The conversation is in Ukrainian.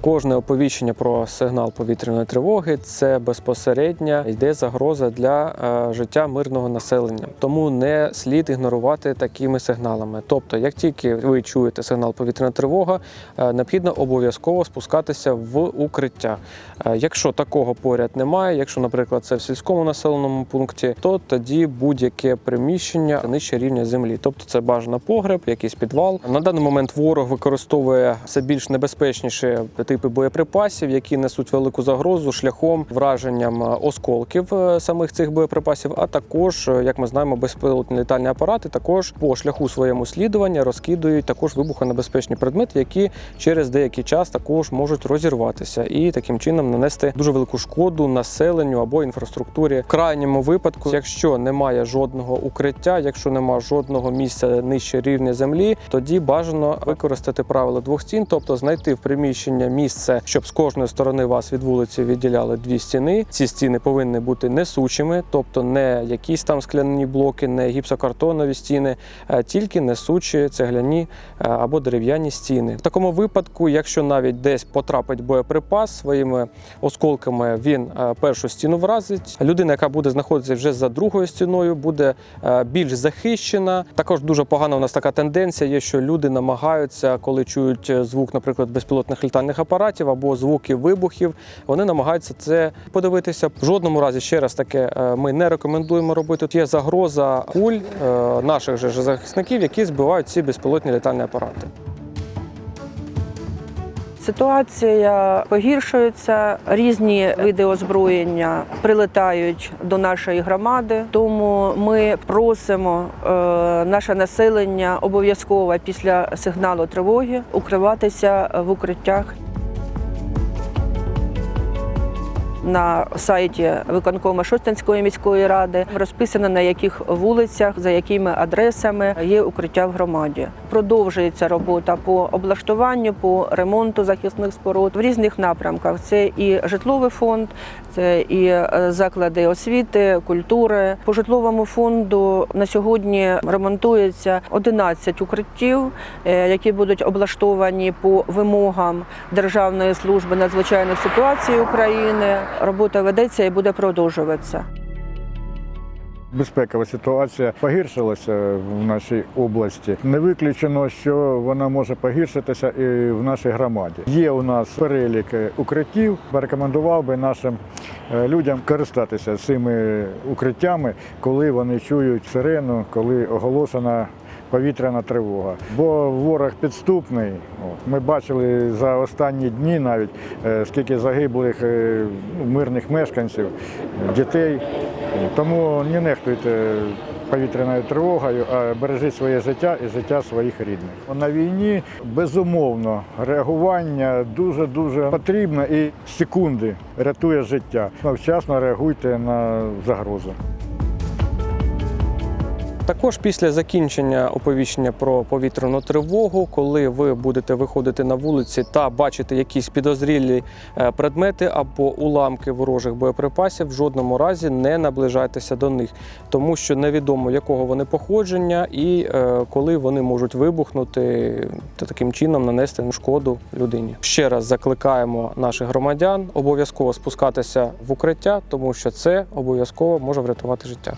Кожне оповіщення про сигнал повітряної тривоги це безпосередньо йде загроза для е, життя мирного населення. Тому не слід ігнорувати такими сигналами. Тобто, як тільки ви чуєте сигнал повітряна тривога, е, необхідно обов'язково спускатися в укриття. Е, Якщо такого поряд немає, якщо, наприклад, це в сільському населеному пункті, то тоді будь-яке приміщення нижче рівня землі, тобто це бажано погреб, якийсь підвал. На даний момент ворог використовує все більш небезпечніші типи боєприпасів, які несуть велику загрозу шляхом враженням е, осколків е, самих цих боєприпасів, а також, е, як ми знаємо, безпілотні літальні апарати також по шляху своєму слідування розкидують також вибухонебезпечні предмети, які через деякий час також можуть розірватися і таким чином нанести дуже велику шкоду населенню або інфраструктурі. В крайньому випадку, якщо немає жодного укриття, якщо немає жодного місця нижче рівня землі, тоді бажано використати правило двох стін, тобто знайти в приміщення місце, щоб з кожної сторони вас від вулиці відділяли дві стіни. Ці стіни повинні бути несучими, тобто не якісь там скляні блоки, не гіпсокартонові стіни, а тільки несучі цегляні е, або дерев'яні стіни. В такому випадку, якщо навіть десь потрапить боєприпас своїми осколками, він е, першу стіну вразить. Людина, яка буде знаходитися вже за другою стіною, буде е, більш захищена. Також дуже погана у нас така тенденція є, що люди намагаються, коли чують звук, наприклад, безпілотних літальних апаратів або звуки вибухів, вони намагаються це подивитися. В жодному разі ще раз таке е, ми не рекомендуємо робити. Тут є загроза куль е, наших же захисників, які збивають ці безпілотні літальні апарати. Ситуація погіршується, різні види озброєння прилетають до нашої громади. Тому ми просимо е, наше населення обов'язково після сигналу тривоги укриватися в укриттях. На сайті виконкому Шостинської міської ради розписано на яких вулицях, за якими адресами є укриття в громаді. Продовжується робота по облаштуванню, по ремонту захисних споруд в різних напрямках. Це і житловий фонд, це і е, заклади освіти, культури. По житловому фонду на сьогодні ремонтується 11 укриттів, е, які будуть облаштовані по вимогам Державної служби надзвичайних ситуацій України. Робота ведеться і буде продовжуватися. Безпекова ситуація погіршилася в нашій області. Не виключено, що вона може погіршитися і в нашій громаді. Є у нас перелік укриттів. Рекомендував би нашим е, людям користатися цими укриттями, коли вони чують сирену, коли оголошена. Повітряна тривога, бо ворог підступний. Ми бачили за останні дні навіть е, скільки загиблих е, ну, мирних мешканців, дітей. Тому не нехтуйте повітряною тривогою, а бережіть своє життя і життя своїх рідних. На війні безумовно реагування дуже дуже потрібно і секунди рятує життя. Вчасно реагуйте на загрозу. Також після закінчення оповіщення про повітряну тривогу, коли ви будете виходити на вулиці та бачити якісь підозрілі е, предмети або уламки ворожих боєприпасів, в жодному разі не наближайтеся до них, тому що невідомо якого вони походження і е, коли вони можуть вибухнути та таким чином нанести шкоду людині. Ще раз закликаємо наших громадян обов'язково спускатися в укриття, тому що це обов'язково може врятувати життя.